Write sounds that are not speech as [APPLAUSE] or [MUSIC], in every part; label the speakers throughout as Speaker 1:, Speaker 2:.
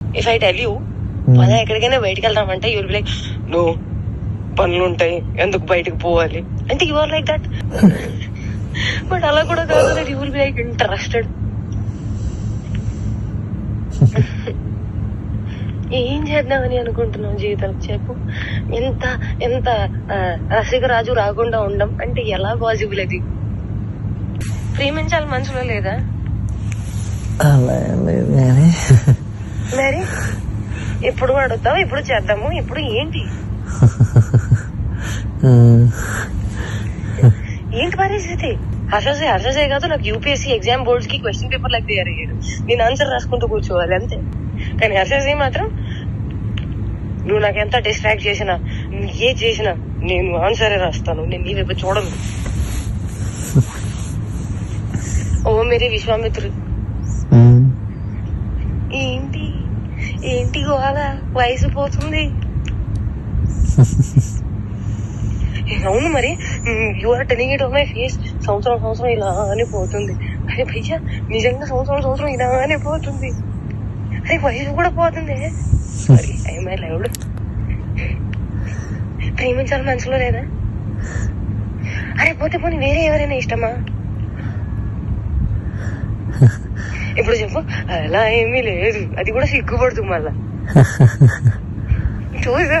Speaker 1: If I tell you మనం ఎక్కడికైనా బయటికి వెళ్దామంటే బి లైక్ నో పనులు ఉంటాయి ఎందుకు బయటకు పోవాలి? అంటే you are like that but అలా కూడా కాదు that you will be like interested ఏం చేద్దామని అనుకుంటున్నావు జీవితం చెప్పు. ఎంత ఎంత ఆ, రసికరాజు రాకుండా ఉండం అంటే ఎలా పాసిబుల్ అది? ప్రేమించాలి మనసులో లేదా?
Speaker 2: అలా ఏం లేదు కానీ
Speaker 1: మరి? ఎప్పుడు అడుగుతావు? ఎప్పుడు చేద్దాము? ఇప్పుడు ఏంటి? ఏంటి పరిస్థితి? హర్షసే హర్షసే కాదు నాకు యూపీఎస్సీ ఎగ్జామ్ బోర్డ్స్కి క్వశ్చన్ పేపర్ లాగా తయారు అయ్యాడు నేను ఆన్సర్ రాసుకుంటూ కూర్చోవాలి అంతే. కానీ హర్షసే మాత్రం నువ్వు నాకు ఎంత డిస్ట్రాక్ట్ చేసినా నువ్వు ఏ చేసినా నేను ఆన్సరే రాస్తాను. నేను నీ వైపు చూడను. ఓ మేరీ విశ్వామిత్రుడు ఏంటి ఏంటి వయసు పోతుంది. [LAUGHS] అవును మరి. You are telling it my face సంవత్సరం సంవత్సరం ఇలానే పోతుంది. అరే భయ్యా నిజంగా సంవత్సరం సంవత్సరం ఇలానే పోతుంది. అరే వయసు కూడా పోతుంది. సారీ ఐ మై లైవ్డ్ ప్రేమించాలి మనసులో లేదా? అరే పోతే పోనీ వేరే ఎవరైనా ఇష్టమా? [LAUGHS] ఇప్పుడు చెప్పు? అలా ఏమీ లేదు. అది కూడా సిగ్గుపడుతుంది మళ్ళా. [LAUGHS] చూసా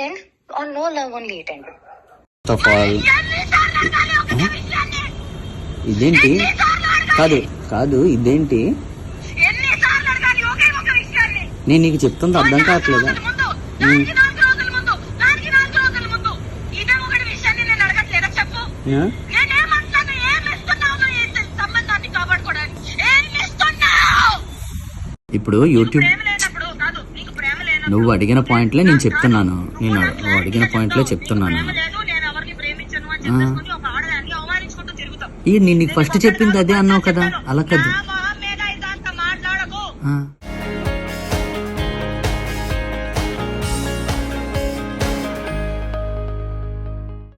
Speaker 1: End? On no love only it ended.
Speaker 2: Of all ఇదేంటి? కాదు కాదు ఇదేంటి? నేను నీకు చెప్తుంది అర్థం కావట్లేదా? ఉమ్. ఆ? నువ్వు అడిగిన పాయింట్లే నేను చెప్తున్నాను. నేను నువ్వు అడిగిన పాయింట్లే చెప్తున్నాను. ఈ నేను నీకు ఫస్ట్ చెప్పింది అదే అన్నావు కదా. అలా కాదు.